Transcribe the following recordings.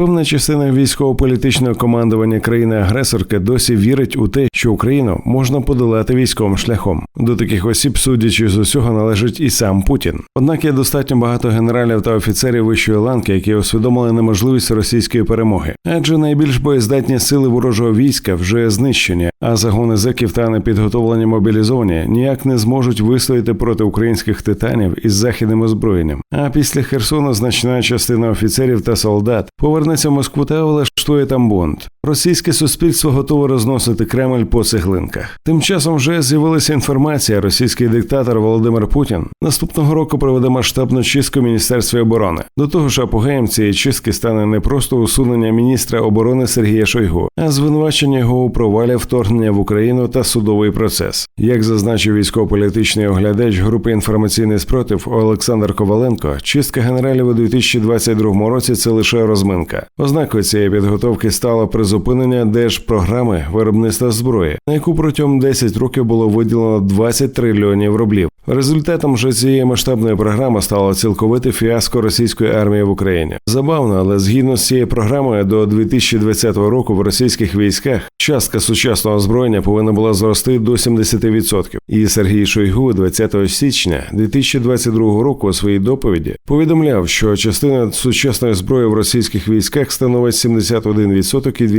Певна частина військово-політичного командування країни-агресорки досі вірить у те, що Україну можна подолати військовим шляхом. До таких осіб, судячи з усього, належить і сам Путін. Однак є достатньо багато генералів та офіцерів вищої ланки, які усвідомили неможливість російської перемоги, адже найбільш боєздатні сили ворожого війська вже знищені, а загони зеків та непідготовлені мобілізовані ніяк не зможуть вистояти проти українських титанів із західним озброєнням. А після Херсону значна частина офіцерів та солдат повернеться в Москву та влаштує там бунт. Російське суспільство готове розносити Кремль по цеглинках. Тим часом вже з'явилася інформація. Російський диктатор Володимир Путін наступного року проведе масштабну чистку в міністерстві оборони. До того ж, апогеєм цієї чистки стане не просто усунення міністра оборони Сергія Шойгу, а звинувачення його у провалі вторгнення в Україну та судовий процес. Як зазначив військово-політичний оглядач групи інформаційний спротив Олександр Коваленко, чистка генералів у 2022 році це лише розминка. Ознакою цієї підготовки стало призупинення держпрограми виробництва зброї, на яку протягом 10 років було виділено 20 трильйонів рублів. Результатом же цієї масштабної програми стало цілковите фіаско російської армії в Україні. Забавно, але згідно з цією програмою до 2020 року в російських військах частка сучасного озброєння повинна була зрости до 70%. І Сергій Шойгу 20 січня 2022 року у своїй доповіді повідомляв, що частина сучасної зброї в російських військах становить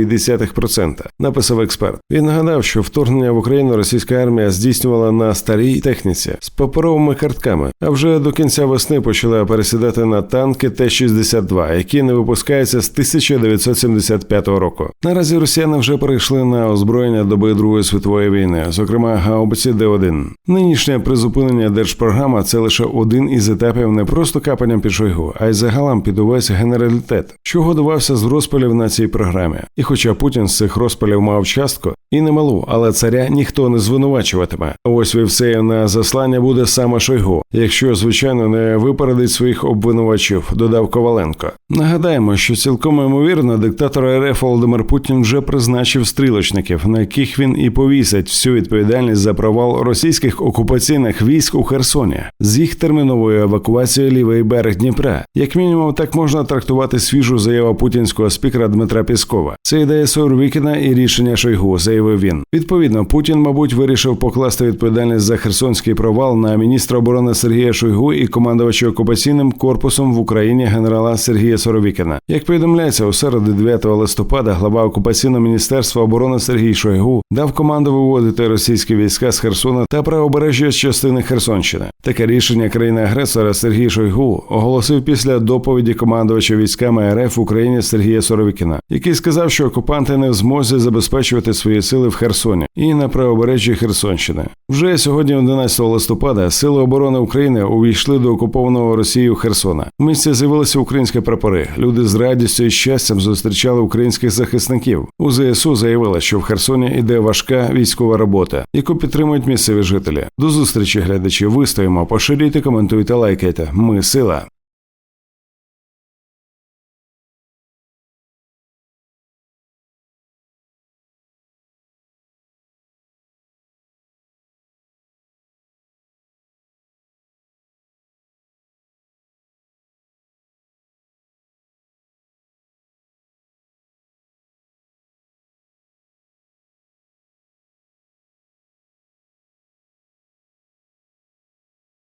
71,2%, написав експерт. Він нагадав, що вторгнення в Україну російська армія здійснювала на старій техніці з паперовими картками, а вже до кінця весни почала пересідати на танки Т-62, які не випускаються з 1975 року. Наразі росіяни вже перейшли на озброєння доби Другої світової війни, зокрема гаубиці Д-1. Нинішнє призупинення держпрограма це лише один із етапів не просто капанням під Шойгу, а й загалом під увесь генералітет, що годувався з розпалів на цій програмі. І хоча Путін з цих розпалів мав частку, і немалу, але царя ніхто не звинувачуватиме. Ось вівсею на заслання буде саме Шойгу, якщо звичайно не випередить своїх обвинувачів, додав Коваленко. Нагадаємо, що цілком ймовірно диктатор РФ Володимир Путін вже призначив стрілочників, на яких він і повісить всю відповідальність за провал російських окупаційних військ у Херсоні з їх терміновою евакуацією лівий берег Дніпра. Як мінімум, так можна трактувати свіжу заяву путінського спікера Дмитра Піскова. Це ідея Сорвікіна і рішення Шойгу, заявив він. Відповідно, Путін, мабуть, вирішив покласти відповідальність за херсонський провал на міністра оборони Сергія Шойгу і командувача окупаційним корпусом в Україні генерала Сергія Соровікіна. Як повідомляється, у середу 9 листопада глава окупаційного міністерства оборони Сергій Шойгу дав команду виводити російські війська з Херсона та правобережжя з частини Херсонщини. Таке рішення країни-агресора Сергій Шойгу оголосив після доповіді командувача військами РФ в Україні Сергія Соровікіна, який сказав, що окупанти не в змозі забезпечувати свої сили в Херсоні і на правобережжі Херсонщини. Вже сьогодні, 11 листопада, сили оборони України увійшли до окупованого Росією Херсона. У місті з'явилися українські прапори. Люди з радістю і щастям зустрічали українських захисників. У ЗСУ заявили, що в Херсоні йде важка військова робота, яку підтримують місцеві жителі. До зустрічі глядачі. Вистоїмо, поширюйте, коментуйте, лайкайте. Ми сила.